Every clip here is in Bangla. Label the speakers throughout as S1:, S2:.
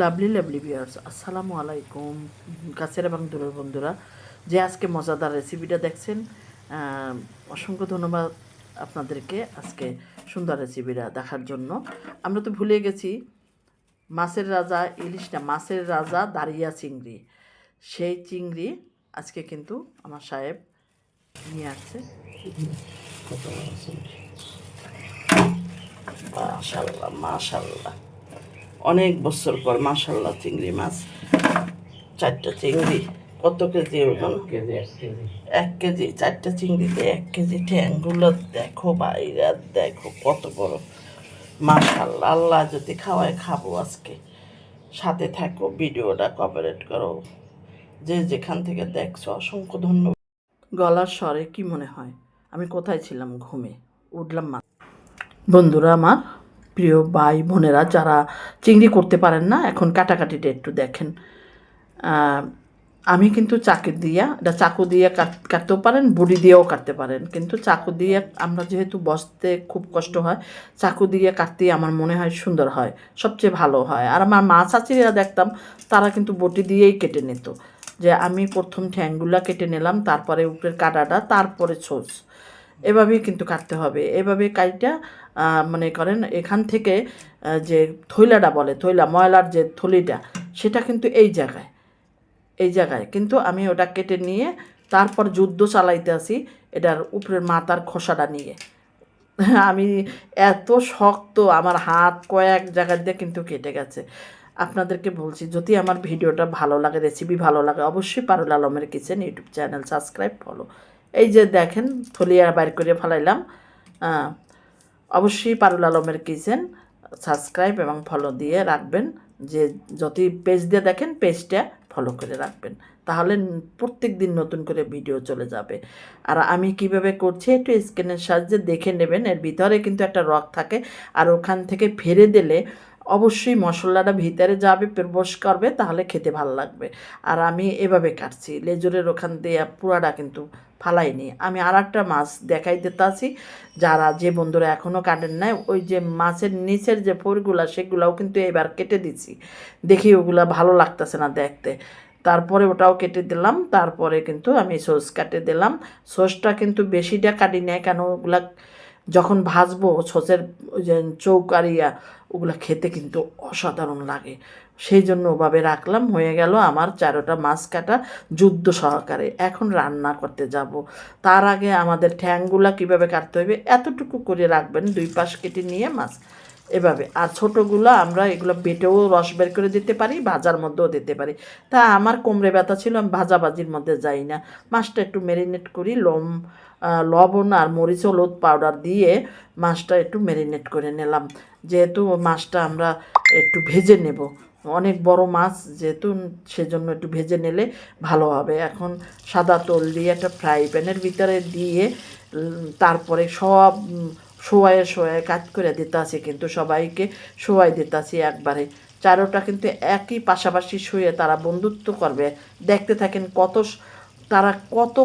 S1: লাভলি লাভলি বিয়ার্স আসসালামু আলাইকুম। কাছের এবং দূরের বন্ধুরা, যে আজকে মজাদার রেসিপিটা দেখছেন অসংখ্য ধন্যবাদ আপনাদেরকে আজকে সুন্দর রেসিপিটা দেখার জন্য। আমরা তো ভুলে গেছি, মাছের রাজা ইলিশ না মাছের রাজা দাঁড়িয়া চিংড়ি। সেই চিংড়ি আজকে কিন্তু আমার সাহেব নিয়ে আসছে। মাশাল্লাহ মাশাল্লাহ। অনেক বছর পর মাশাল্লাহ চিংড়ি মাছ। চারটা চিংড়ি। কত কেজি ওজন
S2: কেজি এক কেজি।
S1: চারটা চিংড়িতে এক কেজি ঠ্যাংগুলো দেখো বাইরা দেখো কত বড়। মাশাল্লাহ আল্লাহ যদি খাওয়ায় খাব আজকে। সাথে থাকো ভিডিওটা কপারেট করো। যে যেখান থেকে দেখছ অসংখ্য ধন্যবাদ। গলার স্বরে কি মনে হয়? আমি কোথায় ছিলাম? ঘুমে। উঠলাম মা বন্ধুরা আমার প্রিয় ভাই বোনেরা, যারা চিংড়ি করতে পারেন না, এখন কাটাকাটিটা একটু দেখেন। আমি কিন্তু চাকু দিয়া, এটা চাকু দিয়ে কাট, কাটতেও পারেন, বড়ি দিয়েও কাটতে পারেন। কিন্তু চাকু দিয়ে আমরা যেহেতু বসতে খুব কষ্ট হয়, চাকু দিয়ে কাটতেই আমার মনে হয় সুন্দর হয়, সবচেয়ে ভালো হয়। আর আমার মা চাচিরা দেখতাম, তারা কিন্তু বটি দিয়েই কেটে নিত, যে আমি প্রথম ঠ্যাংগুলা কেটে নিলাম, তারপরে উপরের কাটাটা, তারপরে ছোস এভাবেই কিন্তু কাটতে হবে। এভাবে আহ, মনে করেন এখান থেকে যে থৈলাটা বলে থৈলা ময়লার যে থলিটা সেটা কিন্তু এই জায়গায় এই জায়গায়। কিন্তু আমি ওটা কেটে নিয়ে তারপর যুদ্ধ চালাইতে আসি এটার উপরের মাথার খোসাটা নিয়ে। আমি এত শক্ত আমার হাত কয়েক জায়গা দিয়ে কিন্তু কেটে গেছে। আপনাদেরকে বলছি যদি আমার ভিডিওটা ভালো লাগে রেসিপি ভালো লাগে অবশ্যই পারুল আলমের kitchen YouTube channel subscribe follow এই যে দেখেন, থলিয়া বাইর করে ফেলাইলাম। অবশ্যই পারুল আলমের কিচেন সাবস্ক্রাইব এবং ফলো দিয়ে রাখবেন। যে যদি পেজ দিয়ে দেখেন পেজটা ফলো করে রাখবেন। তাহলে প্রত্যেক দিন নতুন করে ভিডিও চলে যাবে। আর আমি কীভাবে করছি একটু স্ক্রিনের সাহায্যে দেখে নেবেন। এর ভিতরে কিন্তু একটা রক থাকে। আর ওখান থেকে ফেরে দিলে অবশ্যই মশলাটা ভিতরে যাবে, প্রবেশ করবে, তাহলে খেতে ভালো লাগবে। আর আমি এভাবে কাটছি। লেজুরের ওখান দিয়ে পুরাটা কিন্তু ফালাইনি। আমি আর একটা মাছ দেখাই দিতেছি যারা যে বন্ধুরা এখনও কাটেন নাই, ওই যে মাছের নিচের যে ফোরগুলা, সেগুলাও কিন্তু এবার কেটে দিছি দেখি ওগুলা ভালো লাগতেছে না দেখতে। তারপরে ওটাও কেটে দিলাম। তারপরে কিন্তু আমি সস কাটে দিলাম। সসটা কিন্তু বেশিটা কাটি নেয় কেন ওগুলা যখন ভাজবো সসের যে চৌকারিয়া ওগুলো খেতে কিন্তু অসাধারণ লাগে। সেই জন্য ওভাবে রাখলাম, হয়ে গেল আমার চারোটা মাছ কাটা যুদ্ধ সহকারে। এখন রান্না করতে যাব। তার আগে আমাদের ঠ্যাংগুলা কীভাবে কাটতে হবে এতটুকু করে রাখবেন, দুই পাশ কেটে নিয়ে মাছ এভাবে। আর ছোটোগুলো আমরা এগুলো বেটেও রস বের করে দিতে পারি, ভাজার মধ্যেও দিতে পারি। তা আমার কোমরে ব্যথা ছিল, আমি ভাজাভাজির মধ্যে যাই না। মাছটা একটু ম্যারিনেট করি, লম লবণ আর মরিচ, হলুদ পাউডার দিয়ে মাছটা একটু ম্যারিনেট করে নিলাম। যেহেতু মাছটা আমরা একটু ভেজে নেব। অনেক বড় মাছ, যেহেতু সেজন্য একটু ভেজে নিলে ভালো হবে। এখন সাদা তল দিয়ে একটা ফ্রাই প্যানের ভিতরে দিয়ে তারপরে সব শোয়ায়ে শোয়ায়ে কাজ করে দিতে কিন্তু সবাইকে শোয়াই দিতে একবারে। চারোটা কিন্তু একই পাশাপাশি শুয়ে তারা বন্ধুত্ব করবে। দেখতে থাকেন কত তারা কত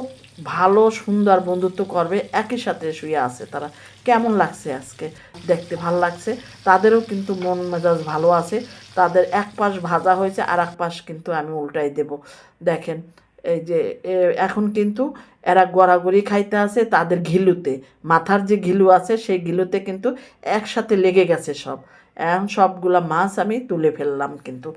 S1: ভালো, সুন্দর বন্ধুত্ব করবে, একই সাথে শুয়ে আছে তারা। কেমন লাগছে আজকে? দেখতে ভালো লাগছে। তাদেরও কিন্তু মন মেজাজ ভালো আছে। তাদের এক পাশ ভাজা হয়েছে আর এক পাশ কিন্তু আমি উল্টাই দেব। দেখেন এই যে এখন কিন্তু এরা গড়াগড়ি খাইতে আছে তাদের ঘিলুতে। মাথার যে ঘিলু আছে সেই ঘিলুতে কিন্তু একসাথে লেগে গেছে সব। এখন সবগুলা মাছ আমি তুলে ফেললাম কিন্তু।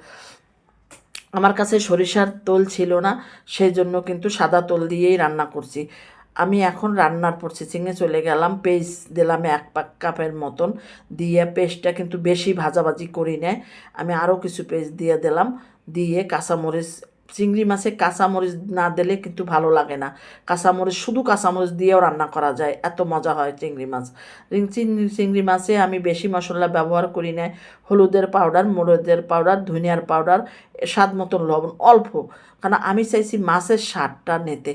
S1: আমার কাছে সরিষার তোল ছিল না সেই জন্য কিন্তু সাদা তোল দিয়েই রান্না করছি। আমি এখন রান্নার প্রসেসিংয়ে চলে গেলাম পেস্ট দিলাম এক পাক কাপের মতন, দিয়ে পেস্টটা কিন্তু বেশি ভাজাভাজি করি নেয় আমি আরও কিছু পেস্ট দিয়ে দিলাম, দিয়ে কাঁচামরিচ চিংড়ি মাছে কাঁচামরিচ না দিলে কিন্তু ভালো লাগে না। কাঁচামরিচ, শুধু কাঁচামরিচ দিয়েও রান্না করা যায়। এত মজা হয় চিংড়ি মাছ। চিংড়ি চিংড়ি মাছে আমি বেশি মশলা ব্যবহার করি না। হলুদের পাউডার, মরিচের পাউডার, ধনিয়ার পাউডার, স্বাদ মতন লবণ, অল্প। কারণ আমি চাইছি মাছের স্বাদটা নিতে।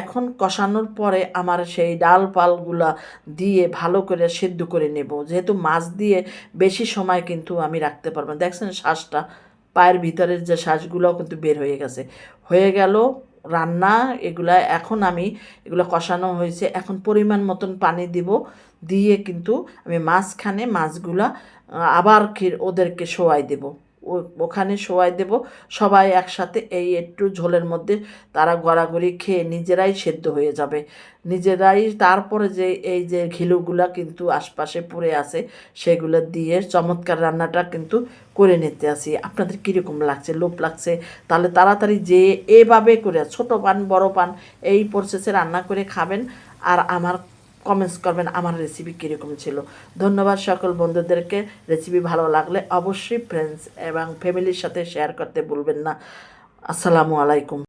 S1: এখন কষানোর পরে আমার সেই ডাল পালগুলা দিয়ে ভালো করে সেদ্ধ করে নেব। যেহেতু মাছ দিয়ে বেশি সময় কিন্তু আমি রাখতে পারব। দেখছেন শ্বাসটা পায়ের ভিতরের যে শ্বাসগুলোও কিন্তু বের হয়ে গেছে। হয়ে গেল রান্না, এগুলা এখন আমি, এগুলো কষানো হয়েছে। এখন পরিমাণ মতন পানি দিব। দিয়ে কিন্তু আমি মাঝখানে মাছগুলা আবার ওদেরকে শোয়াই দেব। ওখানে শোয়াই দেব। সবাই একসাথে এই একটু ঝোলের মধ্যে তারা গড়াগড়ি খেয়ে নিজেরাই সেদ্ধ হয়ে যাবে। নিজেরাই তারপরে যে এই যে ঘিলুগুলা কিন্তু আশপাশে পড়ে আছে, সেগুলো দিয়ে চমৎকার রান্নাটা কিন্তু করে নিতে আসি। আপনাদের কীরকম লাগছে? লোভ লাগছে? তাহলে তাড়াতাড়ি যে এভাবে করে, ছোট পান, বড় পান, এই প্রসেসে রান্না করে খাবেন। আর আমার কমেন্টস করবেন আমার রেসিপি কীরকম ছিল। ধন্যবাদ সকল বন্ধুদেরকে। রেসিপি ভালো লাগলে অবশ্যই ফ্রেন্ডস এবং ফ্যামিলির সাথে শেয়ার করতে ভুলবেন না। আসসালামু আলাইকুম।